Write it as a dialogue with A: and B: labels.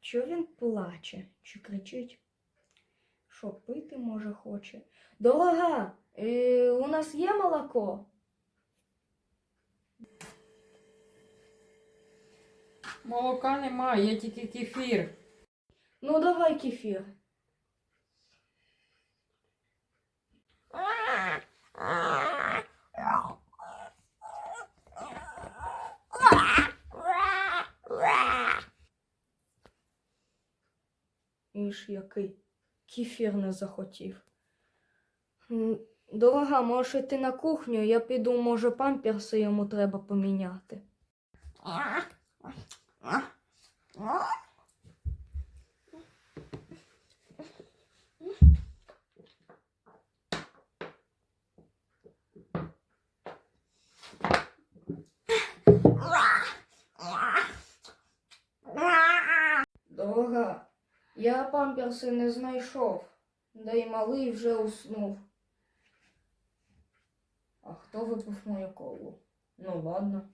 A: Чого він плаче чи кричить? Що пити може хоче? Дорога, е, у нас є молоко?
B: Молока немає, є тільки кефір.
A: Ну давай кефір. Іж який кефір не захотів. Дорога, може йти на кухню, я піду, може, памперси йому треба поміняти. Дорога, я памперси не знайшов, да й малий вже уснув. А хто випив мою колу? Ну ладно.